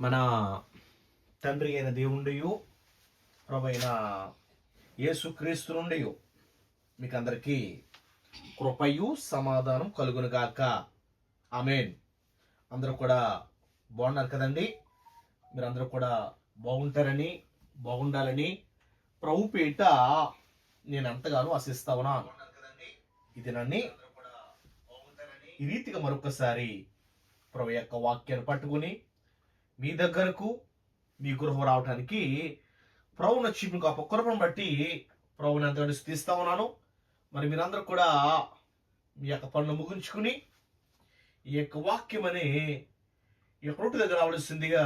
మన తండ్రి అయిన దేవుండియు ప్రభైన అయిన యేసుక్రీస్తు నుండి మీకు అందరికీ కృపయు సమాధానం కలుగును గాక. ఆమెన్. అందరూ కూడా బాగున్నారు కదండి? మీరందరూ కూడా బాగుంటారని బాగుండాలని ప్రభు పేట నేను ఎంతగానో ఆశిస్తా ఉన్నాను. ఇది నన్ను ఈ రీతిగా మరొకసారి ప్రభు యొక్క వాక్యాన్ని పట్టుకుని మీ దగ్గరకు మీ గృహం రావడానికి ప్రభు నక్షిపుని గొప్ప ఆ కృపను బట్టి ప్రభుని ఎంతగానో స్థిస్తా ఉన్నాను. మరి మీరందరూ కూడా మీ యొక్క పనులు ముగించుకుని ఈ యొక్క వాక్యం అనే ఈ రోడ్డు దగ్గర రావలసిందిగా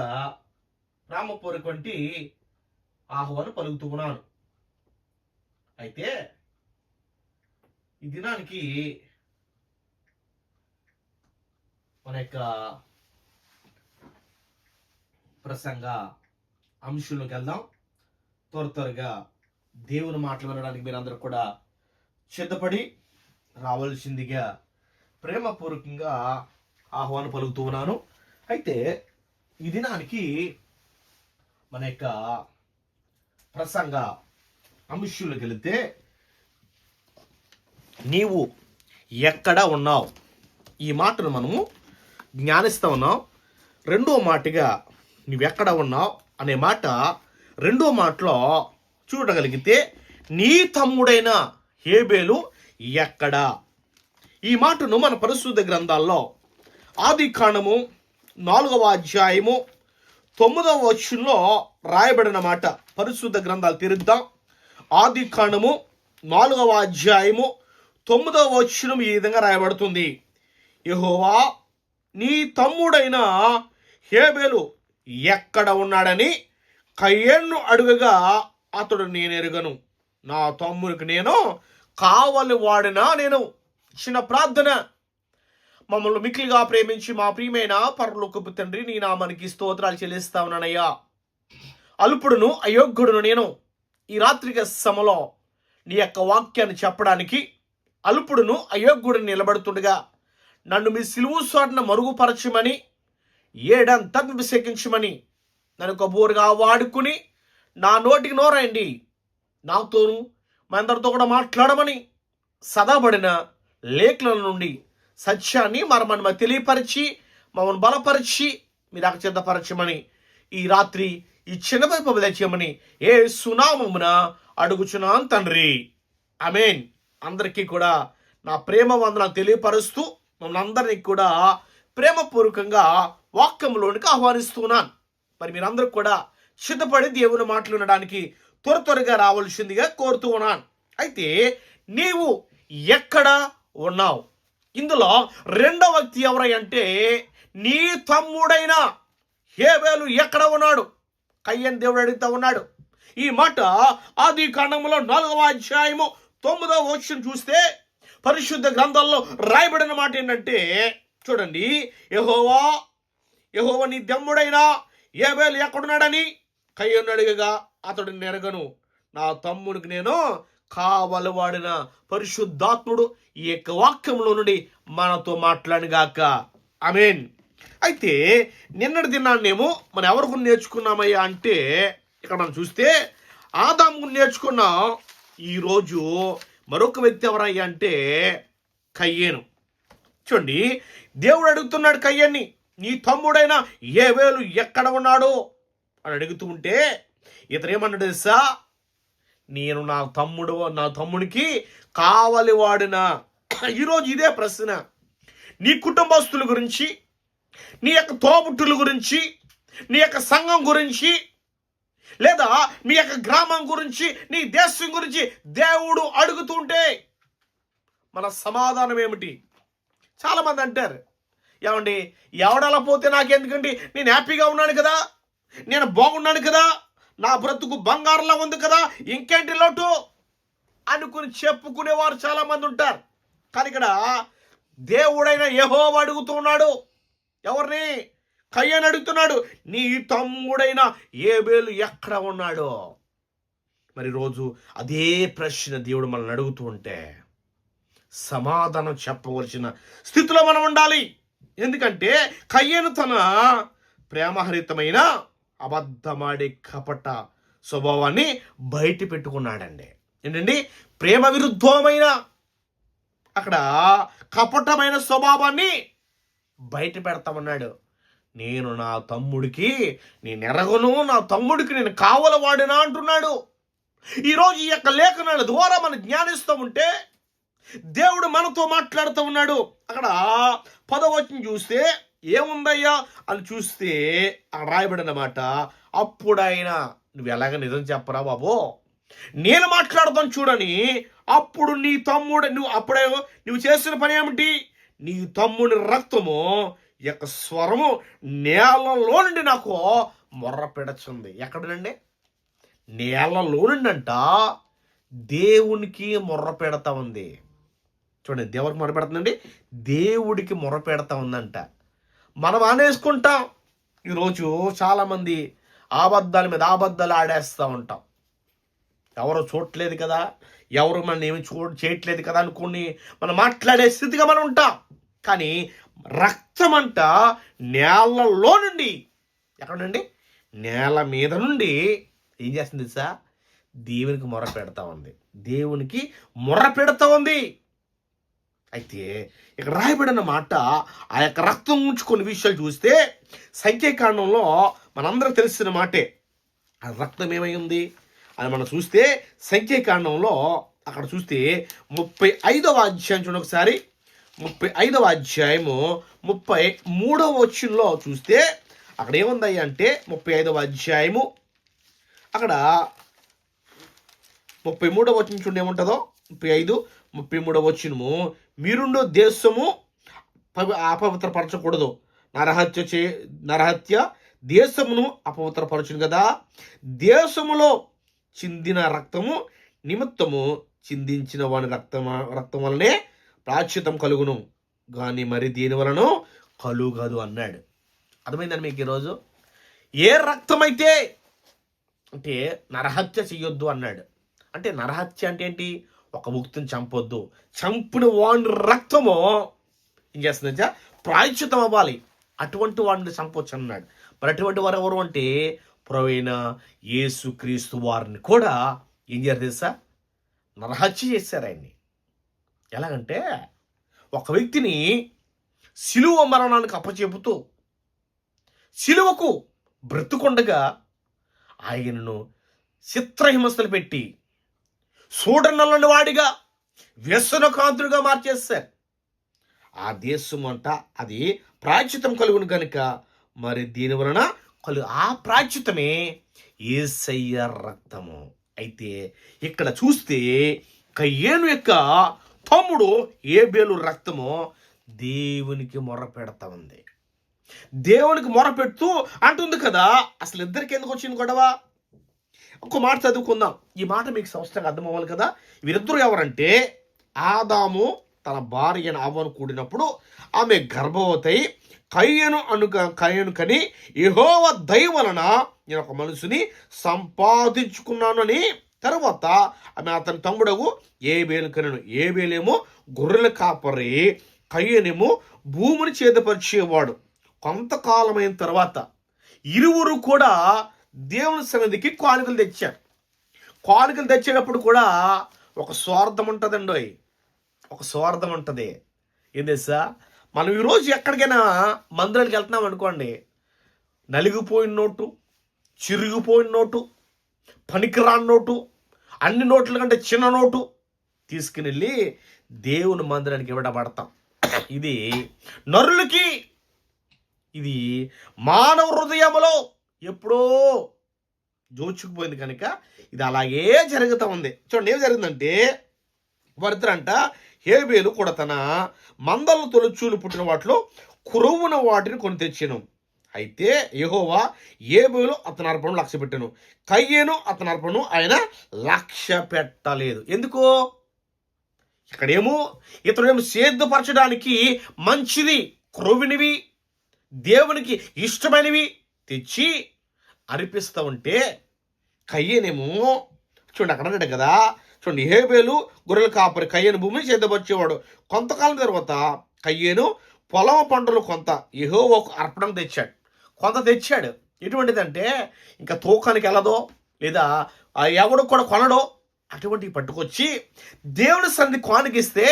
వంటి ఆహ్వానం పలుకుతూ ఉన్నాను. అయితే ఈ దినానికి మన యొక్క ప్రసంగ అంశంలోకి వెళ్దాం. త్వర త్వరగా దేవుని మాటలు వినడానికి మీరందరూ కూడా సిద్ధపడి రావాల్సిందిగా ప్రేమపూర్వకంగా ఆహ్వానం పలుకుతూ ఉన్నాను. అయితే ఈ దినానికి మన యొక్క ప్రసంగ అంశంలోకి వెళితే నీవు ఎక్కడ ఉన్నావు? ఈ మాటను మనము జ్ఞానిస్తూ ఉన్నాం. రెండో మాటగా నువ్వెక్కడ ఉన్నావు అనే మాట రెండో మాటలో చూడగలిగితే నీ తమ్ముడైన హేబేలు ఎక్కడ? ఈ మాటను మన పరిశుద్ధ గ్రంథాల్లో ఆది కాండము నాలుగవ అధ్యాయము తొమ్మిదవ వచ్చంలో రాయబడిన మాట. పరిశుద్ధ గ్రంథాలు తెరుద్దాం. ఆది కాండము నాలుగవ అధ్యాయము తొమ్మిదవ వచనం ఈ విధంగా రాయబడుతుంది. యహోవా నీ తమ్ముడైన హేబేలు ఎక్కడ ఉన్నాడని కయ్యన్ను అడుగగా అతడు నేను ఎరుగను నా తమ్ముడికి నేను కావలి వాడినా నేను చిన్న ప్రార్థన. మమ్మల్ని మిక్కిలిగా ప్రేమించి మా ప్రియమైన పరలోకపు తండ్రి నీ నామానికి స్తోత్రాలు చెల్లిస్తా ఉన్నానయ్యా. అల్పుడును అయోగ్యుడును నేను ఈ రాత్రిక సమలో నీ యొక్క వాక్యాన్ని చెప్పడానికి అల్పుడును అయోగ్యుడు నిలబడుతుండగా నన్ను మీ సిలువు స్వాటిన మరుగుపరచమని ఏడంతా అభిషేకించమని నన్ను కబూరుగా వాడుకుని నా నోటికి నోరండి. నాతోను మా అందరితో కూడా మాట్లాడమని సదాబడిన లేఖల నుండి సత్యాన్ని మరమని మాకు తెలియపరిచి మమ్మల్ని బలపరిచి మీరు అకచితపరచమని ఈ రాత్రి ఈ చిన్నపై వైపు తెచ్చేయమని ఏ సునామమున అడుగుచున్నాను తండ్రి. అమేన్ అందరికీ కూడా నా ప్రేమ వందన తెలియపరుస్తూ మమ్మల్ని అందరినీ కూడా ప్రేమపూర్వకంగా వాక్యంలోనికి ఆహ్వానిస్తున్నాను. మరి మీరందరూ కూడా సిద్ధపడి దేవుని మాటలు వినడానికి త్వర త్వరగా రావాల్సిందిగా కోరుతూ ఉన్నాను. అయితే నీవు ఎక్కడ ఉన్నావు? ఇందులో రెండవ వ్యక్తి ఎవరై అంటే నీ తమ్ముడైన హేబేలు ఎక్కడ ఉన్నాడు? కయ్యన్ దేవుడు అడుగుతా ఉన్నాడు. ఈ మాట ఆది కాండంలో నాలుగవ అధ్యాయము తొమ్మిదవ వచ్చిన చూస్తే పరిశుద్ధ గ్రంథాల్లో రాయబడిన మాట ఏంటంటే చూడండి యహోవా యహోవ నీ దమ్ముడైనా ఏబేలు ఎక్కడున్నాడని కయ్యను అడిగగా అతడు నెరగను. నా తమ్ముడికి నేను కావలవాడిన పరిశుద్ధాత్ముడు ఈ యొక్క వాక్యంలో నుండి మనతో మాట్లాడిగాక అమేన్ అయితే నిన్నటి దినాన్నేమో మనం ఎవరి నేర్చుకున్నామయ్యా అంటే ఇక్కడ మనం చూస్తే ఆదాము నేర్చుకున్నాం ఈరోజు మరొక వ్యక్తి ఎవరయ్యా అంటే కయ్యేను. చూడండి దేవుడు అడుగుతున్నాడు కయ్యన్ని నీ తమ్ముడైన ఏ వేలు ఎక్కడ ఉన్నాడో? అని అడుగుతూ ఉంటే ఇతను ఏమన్నాడు తెలుసా? నేను నా తమ్ముడు నా తమ్ముడికి కావలి వాడిన. ఈరోజు ఇదే ప్రశ్న. నీ కుటుంబస్తుల గురించి నీ యొక్క తోబుట్టుల గురించి నీ యొక్క సంఘం గురించి లేదా మీ యొక్క గ్రామం గురించి నీ దేశం గురించి దేవుడు అడుగుతుంటే మన సమాధానం ఏమిటి? చాలామంది అంటారు. ఏమండి ఎవడలా పోతే నాకెందుకండి? నేను హ్యాపీగా ఉన్నాను కదా? నేను బాగున్నాను కదా? నా బ్రతుకు బంగారంలా ఉంది కదా? ఇంకేంటి లోటు? అనుకుని చెప్పుకునేవారు చాలామంది ఉంటారు. కానీ ఇక్కడ దేవుడైన యహో అడుగుతున్నాడు ఎవరిని? కయ్యని అడుగుతున్నాడు. నీ తమ్ముడైన ఏబేలు ఎక్కడ ఉన్నాడో? మరి రోజు అదే ప్రశ్న దేవుడు మనల్ని అడుగుతూ ఉంటే సమాధానం చెప్పవలసిన స్థితిలో మనం ఉండాలి. ఎందుకంటే కయ్యను తన ప్రేమహరితమైన అబద్ధమాడే కపట స్వభావాన్ని బయట పెట్టుకున్నాడండి. ఏంటండి? ప్రేమ విరుద్ధమైన అక్కడ కపటమైన స్వభావాన్ని బయట పెడతామన్నాడు. నేను నా తమ్ముడికి నేను ఎరగను నా తమ్ముడికి నేను కావలవాడినా అంటున్నాడు. ఈరోజు ఈ యొక్క లేఖనాల ద్వారా మనం జ్ఞానిస్తూ ఉంటే దేవుడు మనతో మాట్లాడుతూ ఉన్నాడు. అక్కడ పదవచనం చూస్తే ఏముందయ్యా? అని చూస్తే రాయబడినమాట అప్పుడైనా నువ్వు ఎలాగ నిజం చెప్పరా బాబు? నేను మాట్లాడతాను చూడని అప్పుడు నీ తమ్ముడు నువ్వు అప్పుడే నువ్వు చేసిన పని ఏమిటి? నీ తమ్ముడి రక్తము యొక్క స్వరము నేలలో నుండి నాకు మొర్ర పెడచుంది. ఎక్కడనండి? నేలలో నుండి అంట దేవునికి మొర్ర పెడతా ఉంది. చూడండి దేవుడికి మొర పెడుతుందండి. దేవుడికి మొర పెడతా ఉందంట. మనం ఆనేసుకుంటాం. ఈరోజు చాలామంది ఆబద్ధాల మీద అబద్ధాలు ఆడేస్తూ ఉంటాం. ఎవరు చూడట్లేదు కదా ఎవరు మనం ఏమి చూ చేయట్లేదు కదా అనుకుని మనం మాట్లాడే స్థితిగా మనం ఉంటాం. కానీ రక్తం అంట నేలలో నుండి ఎక్కడండి నేల మీద నుండి ఏం చేస్తుంది సార్ దేవునికి మొర పెడతా ఉంది. దేవునికి మొర పెడతా ఉంది. అయితే ఇక్కడ రాయబడిన మాట ఆ యొక్క రక్తం నుంచి కొన్ని విషయాలు చూస్తే సంఖ్యాకాండంలో మనందరూ తెలిసిన మాటే. ఆ రక్తం ఏమై ఉంది అని మనం చూస్తే సంఖ్యాకాండంలో అక్కడ చూస్తే ముప్పై ఐదవ అధ్యాయం చూడండి ఒకసారి. ముప్పై ఐదవ అధ్యాయము ముప్పై మూడవ వచ్చినలో చూస్తే అక్కడ ఏముంది అంటే ముప్పై ఐదవ అధ్యాయము. అక్కడ ముప్పై మూడవ వచ్చిన చూడండి ఏముంటుందో? ముప్పై ఐదు ముప్పై మూడవ వచ్చినము మీరుండో దేశము అపవిత్రపరచకూడదు. నరహత్య చే నరహత్య దేశమును అపవిత్రపరచును కదా దేశములో చిందిన రక్తము నిమిత్తము చిందించిన వాని రక్తం రక్తం వలనే ప్రాచ్యతం కలుగును. కానీ మరి దీని వలన కలుగదు అన్నాడు. అర్థమైందండి మీకు ఈరోజు? ఏ రక్తమైతే అంటే నరహత్య చెయ్యొద్దు అన్నాడు. అంటే నరహత్య అంటే ఏంటి? ఒక ముక్తిని చంపొద్దు. చంపిన వాడి రక్తము ఏం చేస్తుందంటే ప్రాయశ్చితం అవ్వాలి. అటువంటి వాడిని చంపొచ్చు అన్నాడు. మరి అటువంటి వారు ఎవరు అంటే ప్రవీణ యేసు క్రీస్తు వారిని కూడా ఏం చేయారు తెలుసా? నరహత్య చేశారు ఆయన్ని. ఎలాగంటే ఒక వ్యక్తిని సిలువ మరణానికి అప్పచెపుతూ సిలువకు బ్రతుకుండగా ఆయనను చిత్రహింసలు పెట్టి చూడనల్లని వాడిగా వ్యసనకాంతుడిగా మార్చేస్తారు. ఆ దేశం అంట అది ప్రాచితం కలుగును కనుక మరి దీని వలన కలు ఆ ప్రాచితమే ఏసయ్య రక్తము. అయితే ఇక్కడ చూస్తే కయ్యేను యొక్క తమ్ముడు ఏబేలు రక్తము దేవునికి మొర పెడతా ఉంది. దేవునికి మొర పెడుతూ అంటుంది కదా అసలు ఇద్దరికి ఎందుకు వచ్చింది గొడవ? ఒక మాట చదువుకుందాం. ఈ మాట మీకు స్పష్టంగా అర్థమవ్వాలి కదా? వీరిద్దరు ఎవరంటే ఆదాము తన భార్యను అవ్వను కూడినప్పుడు ఆమె గర్భవతి కయ్యను అనుక కయ్యను కని యహోవ దయ వలన నేను ఒక మనుషుని సంపాదించుకున్నాను అని తర్వాత ఆమె అతని తమ్ముడగు ఏ బేలు కనను. ఏ బేలేమో గొర్రెల కాపరి కయ్యనేమో భూమిని చేతపరిచేవాడు కొంతకాలమైన తర్వాత ఇరువురు కూడా దేవుని సన్నిధికి కానుకలు తెచ్చారు. కానుకలు తెచ్చేటప్పుడు కూడా ఒక స్వార్థం ఉంటుందండి ఒక స్వార్థం ఉంటుంది. ఏం తెలుసా? మనం ఈరోజు ఎక్కడికైనా మందిరానికి వెళ్తున్నాం అనుకోండి నలిగిపోయిన నోటు చిరిగిపోయిన నోటు పనికిరాని నోటు అన్ని నోట్ల కంటే చిన్న నోటు తీసుకుని వెళ్ళి దేవుని మందిరానికి ఇవ్వడబడతాం ఇది నరులకి ఇది మానవ హృదయములో ఎప్పుడో జోచుకుపోయింది కనుక ఇది అలాగే జరుగుతూ ఉంది. చూడండి ఏం జరిగిందంటే వారిద్దరంట హేబేలు కూడా తన మందల తొలచూలు పుట్టిన వాటిలో కురువున వాటిని కొని తెచ్చాను. అయితే యహోవా ఏబేలు అతని అర్పణను లక్ష్య పెట్టాను. కయ్యేను అతని అర్పణను ఆయన లక్ష్య పెట్టలేదు. ఎందుకు? ఇక్కడేమో ఇతడేమో సేద్యపరచడానికి మంచిది క్రొవినివి దేవునికి ఇష్టమైనవి తెచ్చి అర్పిస్తూ ఉంటే కయ్యనేమో చూడండి అక్కడ అన్నాడు కదా. చూడండి హేబేలు గొర్రెల కాపరి కయ్యను భూమిని చేద్దపరిచేవాడు కొంతకాలం తర్వాత కయ్యేను పొలం పంటలు కొంత యెహోవాకు అర్పణం తెచ్చాడు. కొంత తెచ్చాడు. ఎటువంటిదంటే ఇంకా తూకానికి వెళ్ళదో లేదా ఆ ఎవడు కూడా కొనడో అటువంటివి పట్టుకొచ్చి దేవుడి సన్నిధి కానుకిస్తే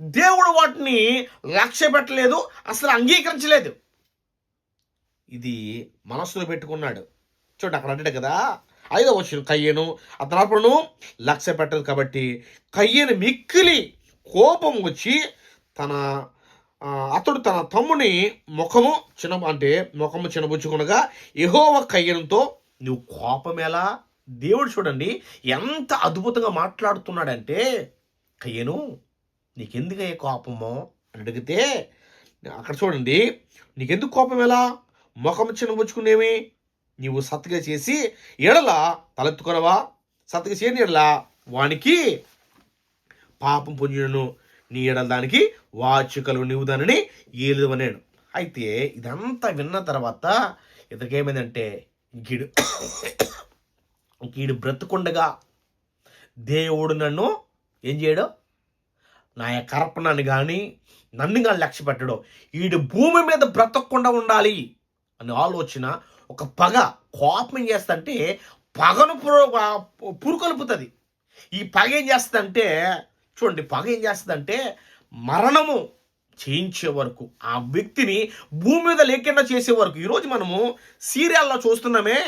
దేవుడు వాటిని లక్ష్య పెట్టలేదు అసలు అంగీకరించలేదు. ఇది మనస్సులో పెట్టుకున్నాడు. చూడండి అక్కడ అంటే కదా ఐదో వచ్చిన కయ్యను అతను లక్ష్య పెట్టదు కాబట్టి కయ్యను మిక్కిలి కోపం వచ్చి తన అతడు తన తమ్ముని ముఖము చిన్న అంటే ముఖము చిన్నబుచ్చుకునగా ఎహోవ కయ్యనంతో నువ్వు కోపం ఎలా? దేవుడు చూడండి ఎంత అద్భుతంగా మాట్లాడుతున్నాడంటే కయ్యను నీకెందుకయ్యే కోపము? అని అడిగితే అక్కడ చూడండి నీకెందుకు కోపం ఎలా? ముఖం చిన్నబుచ్చుకునేమి నీవు సత్తుగా చేసి ఎడల తలెత్తుకొనవా సత్తుగా చేయని ఎడల వానికి పాపం పుంజును నీ ఎడల దానికి వాచుకలు నీవు దానిని ఏలుదవనేను అయితే ఇదంతా విన్న తర్వాత ఇతకేమైందంటే గీడు గీడు బ్రతుకుండగా దేవుడు నన్ను ఏం చేయడు? నా యొక్క అర్పణని కానీ నన్ను కానీ లక్ష్య పెట్టడు ఈడు భూమి మీద బ్రతకకుండా ఉండాలి. అనే ఆలోచన ఒక పగ కోపం ఏం చేస్తుందంటే పగను పురు పురుకొల్పుతుంది. ఈ పగ ఏం చేస్తుందంటే చూడండి పగ ఏం చేస్తుందంటే మరణము చేయించే వరకు ఆ వ్యక్తిని భూమి మీద లేకుండా చేసే వరకు ఈరోజు మనము సీరియల్లో చూస్తున్నామే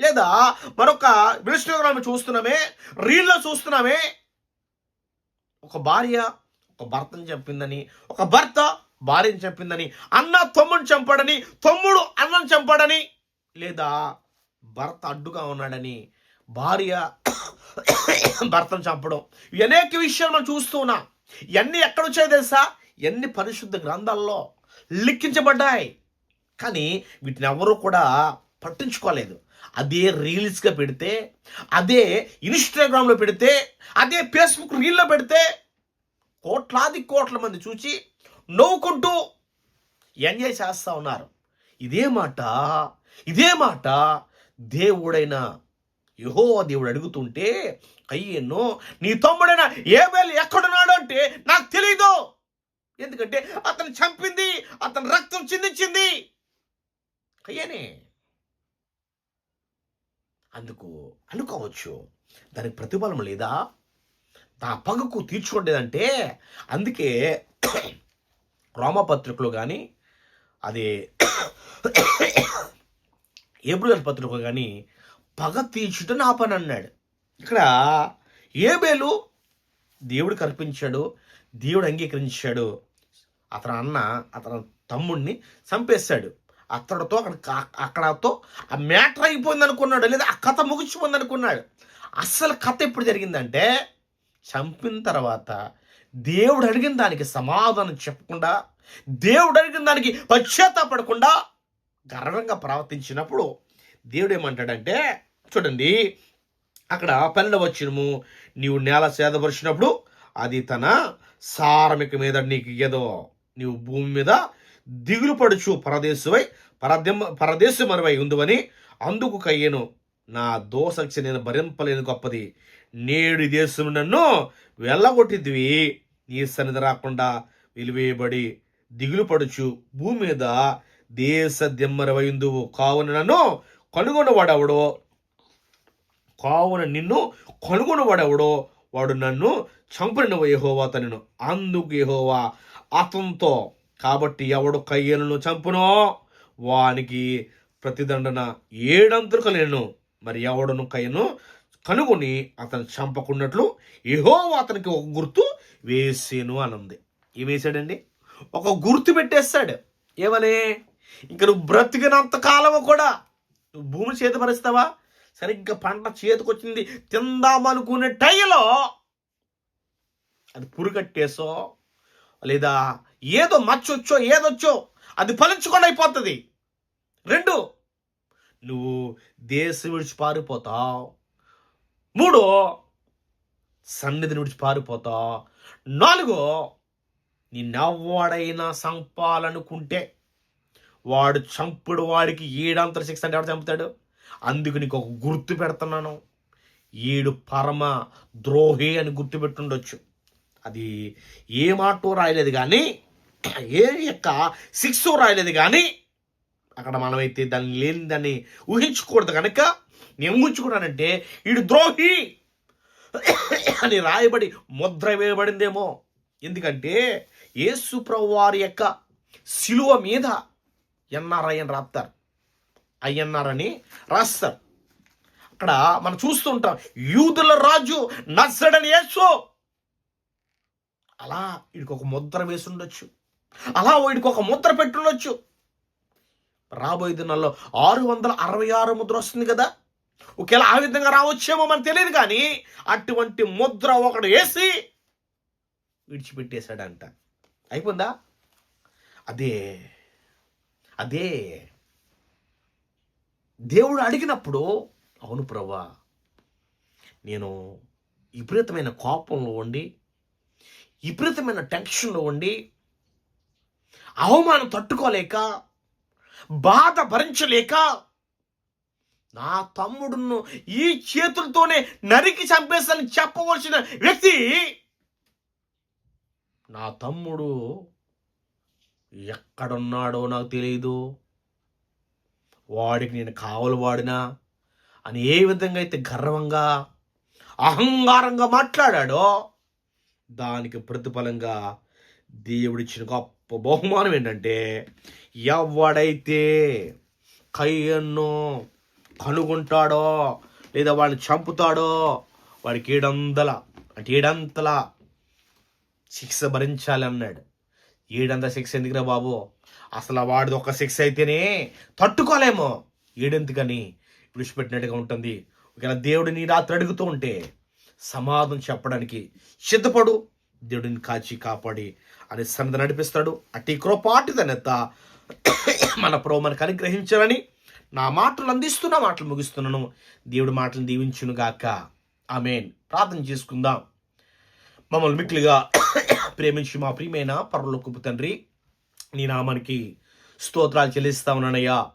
లేదా మరొక ఇన్స్టాగ్రామ్ చూస్తున్నామే రీల్లో చూస్తున్నామే. ఒక భార్య ఒక భర్తను చెప్పిందని ఒక భర్త భార్యను చంపిందని అన్న తమ్ముడిని చంపాడని తమ్ముడు అన్నను చంపాడని లేదా భర్త అడ్డుగా ఉన్నాడని భార్య భర్తను చంపడం. అనేక విషయాలు మనం చూస్తూ ఉన్నాం. ఇవన్నీ ఎక్కడ తెలుసా? ఎన్ని పరిశుద్ధ గ్రంథాల్లో లిఖించబడ్డాయి. కానీ వీటిని ఎవరూ కూడా పట్టించుకోలేదు. అదే రీల్స్గా పెడితే అదే ఇన్స్టాగ్రామ్లో పెడితే అదే ఫేస్బుక్ రీల్లో పెడితే కోట్లాది కోట్ల మంది చూచి నవ్వుకుంటూ ఎంజాయ్ చేస్తూ ఉన్నారు. ఇదే మాట ఇదే మాట దేవుడైన యహో దేవుడు అడుగుతుంటే అయ్యన్నో నీ తమ్ముడైన ఏబేలు ఎక్కడున్నాడు అంటే నాకు తెలీదు. ఎందుకంటే అతను చంపింది అతని రక్తం చిందించింది. అయ్యనే. అందుకు అనుకోవచ్చు. దానికి ప్రతిఫలం లేదా? నా పగకు తీర్చుకోలేదంటే అందుకే రోమపత్రికలు కానీ అది ఏబ్రియల్ పత్రిక కానీ పగ తీర్చుట నా పని అన్నాడు ఇక్కడ ఏబేలు దేవుడు కల్పించాడు దేవుడు అంగీకరించాడు. అతని అన్న అతను తమ్ముడిని చంపేశాడు. అతడితో అక్కడ అక్కడతో ఆ మ్యాటర్ అయిపోయింది అనుకున్నాడు లేదా ఆ కథ ముగిసిపోయింది అనుకున్నాడు. అసలు కథ ఎప్పుడు జరిగిందంటే చంపిన తర్వాత దేవుడు అడిగిన దానికి సమాధానం చెప్పకుండా దేవుడు అడిగిన దానికి పశ్చాత్తాపడకుండా గర్వంగా ప్రవర్తించినప్పుడు దేవుడు ఏమంటాడంటే చూడండి అక్కడ పన్నెండు వచ్చినము నీవు నేల సేదపరిచినప్పుడు అది తన సారమిక మీద నీకు ఏదో నీవు భూమి మీద దిగులు పడుచు పరదేశువై పరదెమ్మ పరదేశమరువై ఉందని అందుకు కయ్యను. నా దోసక్ష నేను భరింపలేని గొప్పది. నేడు దేశం నన్ను వెళ్ళగొట్టిద్వి నీ సన్నిధి రాకుండా వెలివేయబడి దిగులు పడుచు. భూమి మీద దేశ దిమ్మరవైందువు కావున నన్ను కనుగొనవాడెవడో? కావున నిన్ను కనుగొనవాడెవడో? వాడు నన్ను చంపిన యహోవా తనను. అందుకు యహోవా అతంతో కాబట్టి ఎవడు కయ్యలను చంపునో? వానికి ప్రతిదండన ఏడంతులు కలిగిను. మరి ఎవడును కయ్యను కనుగొని అతను చంపకున్నట్లు ఏహో అతనికి ఒక గుర్తు వేసేను అని ఉంది ఏం వేసాడండి? ఒక గుర్తు పెట్టేస్తాడు. ఏమని? ఇంక నువ్వు బ్రతికినంత కాలము కూడా నువ్వు భూమి చేతపరుస్తావా సరిగ్గా పంట చేతికొచ్చింది తిందామనుకునే టైంలో అది పురుగట్టేసో లేదా ఏదో మచ్చొచ్చో ఏదొచ్చో అది ఫలించకుండా అయిపోతుంది. రెండు నువ్వు దేశం విడిచి పారిపోతావు. మూడు సన్నిధిని విడిచి పారిపోతా. నాలుగో నిన్నెవ్వడైనా చంపాలనుకుంటే వాడు చంపుడు వాడికి ఏడంతర శిక్ష అంటే ఎవడు చంపుతాడు? అందుకు నీకు ఒక గుర్తు పెడుతున్నాను. ఏడు పరమ ద్రోహి అని గుర్తు పెట్టుండొచ్చు. అది ఏ మాటో రాయలేదు కానీ ఏ యొక్క శిక్ష రాయలేదు కానీ అక్కడ మనమైతే దాన్ని లేని దాన్ని ఊహించకూడదు కనుక నేను ఊహించుకున్నానంటే ఈడు ద్రోహి అని రాయబడి ముద్ర వేయబడిందేమో. ఎందుకంటే యేసు ప్రభు వారి యొక్క శిలువ మీద ఎన్ఆర్ఐ అని రాస్తారు ఐఎన్ఆర్ అని రాస్తారు. అక్కడ మనం చూస్తుంటాం యూదుల రాజు నచ్చడని యేసు. అలా వీడికి ఒక ముద్ర వేసి ఉండొచ్చు. అలా వీడికి ఒక ముద్ర పెట్టుండొచ్చు రాబోయే దినాల్లో ఆరు వందల అరవై ఆరు ముద్ర వస్తుంది కదా. ఒకవేళ ఆ విధంగా రావచ్చేమో మనకు తెలియదు కానీ అటువంటి ముద్ర ఒకడు వేసి విడిచిపెట్టేశాడంట. అయిపోయిందా? అదే అదే. దేవుడు అడిగినప్పుడు అవును ప్రభా నేను విపరీతమైన కోపంలో ఉండి విపరీతమైన టెన్షన్లో ఉండి అవమానం తట్టుకోలేక బాధ భరించలేక నా తమ్ముడును ఈ చేతులతోనే నరికి చంపేస్తానని చెప్పవలసిన వ్యక్తి నా తమ్ముడు ఎక్కడున్నాడో నాకు తెలియదు వాడికి నేను కావలు వాడినా అని ఏ విధంగా అయితే గర్వంగా అహంకారంగా మాట్లాడాడో దానికి ప్రతిఫలంగా దేవుడిచ్చిన గొప్ప బహుమానం ఏంటంటే ఎవడైతే కయ్యన్నో కనుగొంటాడో లేదా వాడిని చంపుతాడో వాడికి ఏడందల అంటే ఏడంతల శిక్ష భరించాలి అన్నాడు. ఏడంత శిక్ష ఎందుకురా బాబు? అసలు వాడిది ఒక శిక్ష అయితేనే తట్టుకోలేమో. ఏడెందుకని విడిచిపెట్టినట్టుగా ఉంటుంది. ఒకవేళ దేవుడు నీ రాత్రి అడుగుతూ ఉంటే సమాధానం చెప్పడానికి సిద్ధపడు. దేవుడిని కాచి కాపాడి అని సన్నది నడిపిస్తాడు. అట్టి కృపాటిదనెత్త మన ప్రభు మనకు అనుగ్రహించాలని నా మాటలు అందిస్తున్న మాటలు ముగిస్తున్నాను. దేవుడి మాటలు దీవించును గాక. ఆమెన్. ప్రార్థన చేసుకుందాం. మమ్మల్ని మిక్కిలిగా ప్రేమించి మా ప్రియమైన పరలోకపు తండ్రి నీ నామానికి స్తోత్రాలు చెల్లిస్తా ఉన్నానయ్యా.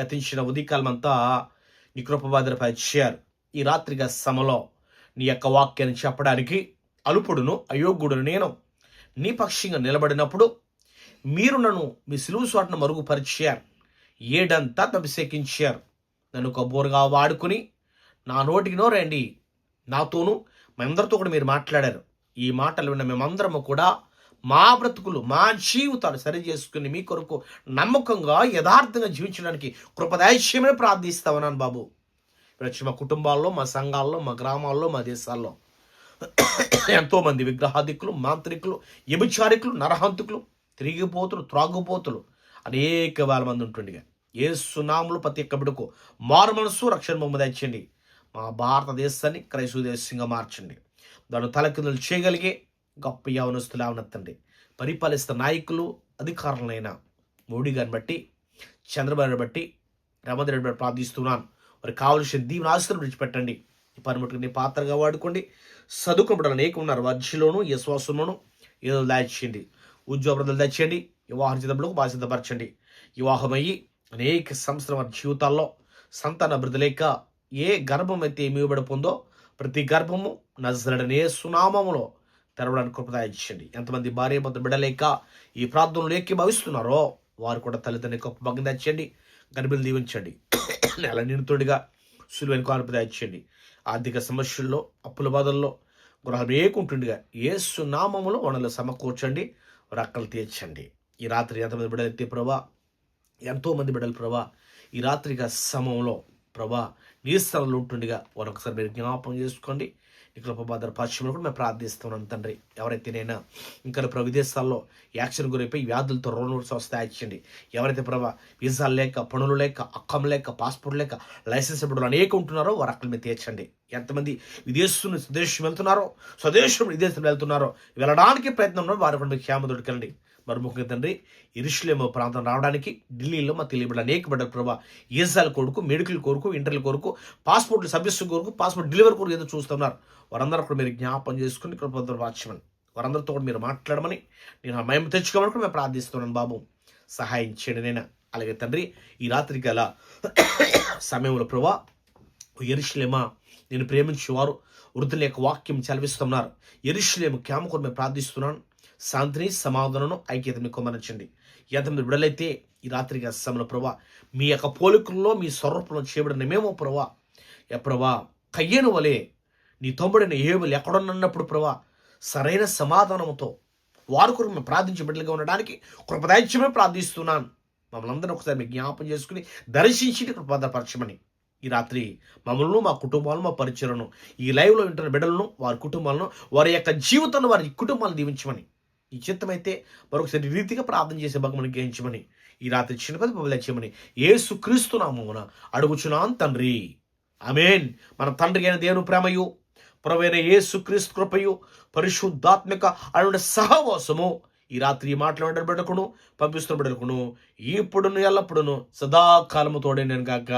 గతించిన ఉదయకాలం అంతా నీ కృపబాధలపై ఈ రాత్రిగా సమలో నీ యొక్క వాక్యాన్ని చెప్పడానికి అలుపుడును అయోగ్యుడును నేను. నీ పక్షంగా నిలబడినప్పుడు మీరు నన్ను మీ సిలువు చోటను మరుగుపరిచారు. ఏడంతా అభిషేకించారు. నన్ను కబోరుగా వాడుకుని నా నోటికి రండి నాతోనూ మేమందరితో కూడా మీరు మాట్లాడారు. ఈ మాటలు విన్న మేమందరము కూడా మా బ్రతుకులు మా జీవితాలు సరి చేసుకుని మీ కొరకు నమ్మకంగా యథార్థంగా జీవించడానికి కృపదాయస్యమే ప్రార్థిస్తా ఉన్నాను బాబు వచ్చి మా కుటుంబాల్లో మా సంఘాల్లో మా గ్రామాల్లో మా దేశాల్లో ఎంతోమంది విగ్రహాధికులు మాంత్రికులు వ్యభిచారికులు నరహంతుకులు తిరిగిపోతులు త్రాగుపోతులు అనేక వేల మంది ఉంటుండగా ఏ సునాములు ప్రతి ఒక్క బిడకు మారు మనసు రక్షణ బొమ్మ తెచ్చండి మా భారతదేశాన్ని క్రైస్తవ దేశంగా మార్చండి దాని తలకిందులు చేయగలిగే గొప్ప యావనస్తులు అవనెత్తండి పరిపాలిస్తున్న నాయకులు అధికారులైన మోడీ గారిని బట్టి చంద్రబాబు బట్టి రేవంత్ రెడ్డి బట్టి ప్రార్థిస్తున్నాను మరి కావలసిన దీవెన ఆస్తులు విడిచిపెట్టండి ఈ పనిముట్టుకు పాత్రగా వాడుకోండి చదువుకున్నప్పుడు అనేక ఉన్నారు వజ్యలోను విశ్వాసంలోను ఏదో దాచేయండి ఉద్యోగం తెచ్చండి వివాహ సిద్ధములకు బాగా సిద్ధపరచండి వివాహమయ్యి అనేక సంవత్సరం జీవితాల్లో సంతాన అభివృద్ధి లేక ఏ గర్భం అయితే ఏమివ్వబడిపోందో ప్రతి గర్భము నజరడనే సునామములో తెరవడానికి కృపదాయించండి ఎంతమంది భార్య భర్త బిడలేక ఈ ప్రార్థనలు ఏకీభవిస్తున్నారో వారు కూడా తల్లిదండ్రులు గొప్ప భగ్నం తెచ్చండి గర్భిణులు దీవించండి. నెల నిండుతుడిగా సులువైన కానుపు దాయించండి. ఆర్థిక సమస్యల్లో అప్పుల బాధల్లో గృహం ఏకుంటుండగా ఏసు నామములో వనలు సమకూర్చండి రక్కలు తీర్చండి. ఈ రాత్రి ఎంతమంది బిడ్డలు ఎత్తే ప్రభా? ఎంతోమంది బిడ్డలు ప్రభా? ఈ రాత్రిగా సమయంలో ప్రభా నీ స్థలంలో ఉంటుండగా వారు ఒకసారి మీరు జ్ఞాపకం చేసుకోండి. ఇక్కడ బాధ పశ్చిమలో కూడా మేము ప్రార్థిస్తున్నాం తండ్రి. ఎవరైతే నేను ఇంకా ప్రభు విదేశాల్లో యాక్షన్ గురైపోయి వ్యాధులతో రోడ్ నోట్స్ వస్తాయి ఇచ్చండి ఎవరైతే ప్రభా వీసాలు లేక పనులు లేక అక్కం లేక పాస్పోర్ట్ లేక లైసెన్స్ ఇప్పుడు అనేక ఉంటున్నారో వారు అక్కడ మీద తీర్చండి. ఎంతమంది విదేశం స్వదేశం వెళ్తున్నారో స్వదేశం విదేశం వెళ్తున్నారో వెళ్ళడానికి ప్రయత్నం వారి కూడా క్షేమ దొరికండి మరి ముఖ్యంగా తండ్రి ఇరుషులేమో ప్రాంతం రావడానికి ఢిల్లీలో మా తెలియబడి అనేక బిడ్డ ప్రభా ఈసాల కొడుకు మెడికల్ కొరకు ఇంటర్ల కొరకు పాస్పోర్ట్లు సభ్యస్సు కొరకు పాస్పోర్ట్ డెలివరీ కొరకు ఏదో చూస్తున్నారు. వారందరూ కూడా మీరు జ్ఞాపం చేసుకుని కృపద్ర వాచ్యమని వారందరితో కూడా మీరు మాట్లాడమని నేను ఆ మయం తెచ్చుకోమని కూడా మేము ప్రార్థిస్తున్నాను బాబు. సహాయం చేయండి నేను అలాగే తండ్రి ఈ రాత్రి గల సమయంలో ప్రభా ఎరుషులేమా నేను ప్రేమించేవారు. వృద్ధుల యొక్క వాక్యం చదివిస్తున్నారు ఎరుషులేము క్యామ కొరకు మేము ప్రార్థిస్తున్నాను. శాంతిని సమాధానం ఐక్యతని కొమరించండి. ఎంతమంది విడలైతే ఈ రాత్రికి సమయంలో ప్రభా మీ యొక్క పోలికల్లో మీ స్వరూపంలో చేయబడిన మేమో ప్రభా ఏ ప్రభా కయ్యను వలే నీ తమ్ముడైన ఏవులు ఎక్కడున్నప్పుడు ప్రభా సరైన సమాధానంతో వారు కొరకు మేము ప్రార్థించే బిడ్డలుగా ఉండడానికి కృపదాయిత్యమే ప్రార్థిస్తున్నాను. మమ్మల్ని అందరం ఒకసారి మీ జ్ఞాపం చేసుకుని దర్శించి కృపదపరచమని. ఈ రాత్రి మమ్మల్ని మా కుటుంబాలను మా పరిచయలను ఈ లైవ్లో వింటున్న బిడ్డలను వారి కుటుంబాలను వారి యొక్క జీవితంలో వారి కుటుంబాలను దీవించమని. ఈ చిత్తమైతే మరొకసారి రీతిగా ప్రార్థన చేసే భగమని గ్రహించమని ఈ రాత్రి చిన్నపతి పది చేయమని ఏసు క్రీస్తు నామమున అడుగుచున్నాను తండ్రి. అమేన్ మన తండ్రి అయిన దేవుని ప్రేమయు ప్రవైన ఏసు క్రీస్తు కృపయు పరిశుద్ధాత్మిక అటువంటి సహవాసము ఈ రాత్రి మాట్లాడే బిడ్డకును పంపిస్తున్న బిడ్డకును ఇప్పుడును ఎల్లప్పుడును సదాకాలము తోడే నేను కాక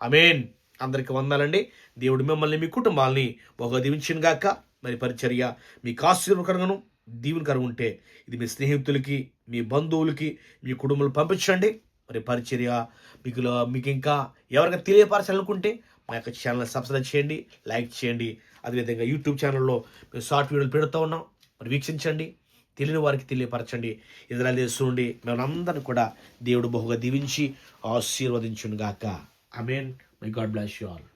అమేన్ అందరికి వందాలండి. దేవుడు మిమ్మల్ని మీ కుటుంబాల్ని ఒక దీవించిన గాక మరి పరిచర్య మీకు ఆశీర్వకరంగాను దీవెనకరం ఉంటే ఇది మీ స్నేహితులకి మీ బంధువులకి మీ కుటుంబాలు పంపించండి. మరి పరిచర్య మీకు మీకు ఇంకా ఎవరికైనా తెలియపరచాలనుకుంటే మా యొక్క ఛానల్ సబ్స్క్రైబ్ చేయండి లైక్ చేయండి. అదేవిధంగా యూట్యూబ్ ఛానల్లో మేము షార్ట్ వీడియోలు పెడుతూ ఉన్నాం. మరి వీక్షించండి తెలియని వారికి తెలియపరచండి. ఇజ్రాయల్ దేశండి మేమందరిని కూడా దేవుడు బహుగా దీవించి ఆశీర్వదించును గాక amen my God bless you all